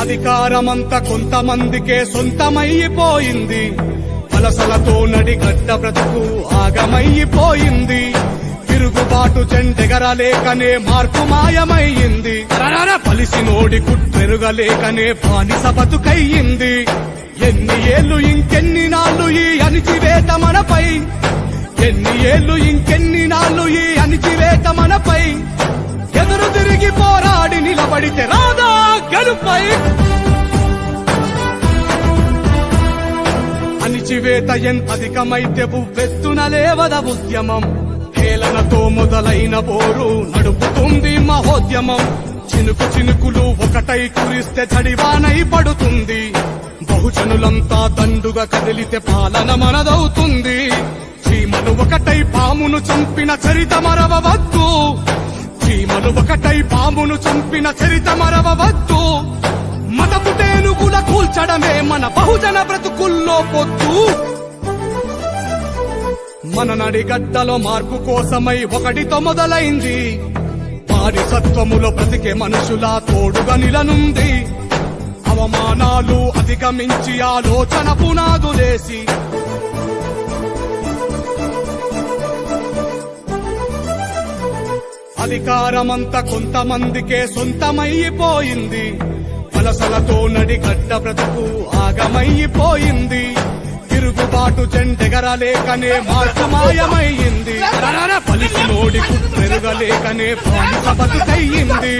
అధికారమంతా కొంతమందికే సొంతమైపోయింది. వలసలతో నడిగడ్డ బ్రతుకు ఆగమైపోయింది. తిరుగుబాటు చెండెగరలేకనే మార్పు మాయమయ్యింది రరర పలిసి నోడి కుట్టెరుగలేకనే బానిస బతుకయ్యింది. ఎన్ని ఏళ్ళు ఇంకెన్ని నాళ్ళు ఈ అణిచివేత మనపై? ఎన్ని ఏళ్ళు ఇంక అణిచివేత ఎంత అధికమైతే బువ్వెత్తున లేవద ఉద్యమం. హేళనతో మొదలైన పోరు నడుపుతుంది మహోద్యమం. చినుకు చినుకులు ఒకటై కురిస్తే చడివానై పడుతుంది. బహుజనులంతా దండుగా కదిలితే పాలన మనదవుతుంది. చీమను ఒకటై పామును చంపిన చరిత మరవవద్దు. ఒకటై పామును చంపిన చరిత మరవవద్దు. మతపు టేనుగుల కూల్చడమే మన బహుజన బ్రతుకుల్లో పొద్దు. మన నడిగడ్డలో మార్పు కోసమై ఒకటితో మొదలైంది. పారిసత్వములో బ్రతికే మనుషుల తోడుగా నిలనుంది. అవమానాలు అధిగమించి ఆలోచన పునాదు. అధికారమంతా కొంతమందికే సొంతమైపోయింది. వలసలతో నడిగడ్డ బ్రతుకు ఆగమైపోయింది. తిరుగుబాటు జెండెగరలేకనే మార్గమాయమైంది. పలిసి నోడి పెరుగలేకనే బానిస బతుకయ్యింది.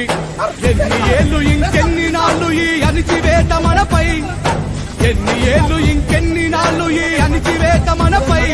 ఎన్ని ఏళ్ళు ఇంకెన్ని నాళ్ళు ఈ అణిచివేత మనపై? ఎన్ని ఏళ్ళు ఇంకెన్ని నాళ్ళు ఈ అణిచివేత మనపై?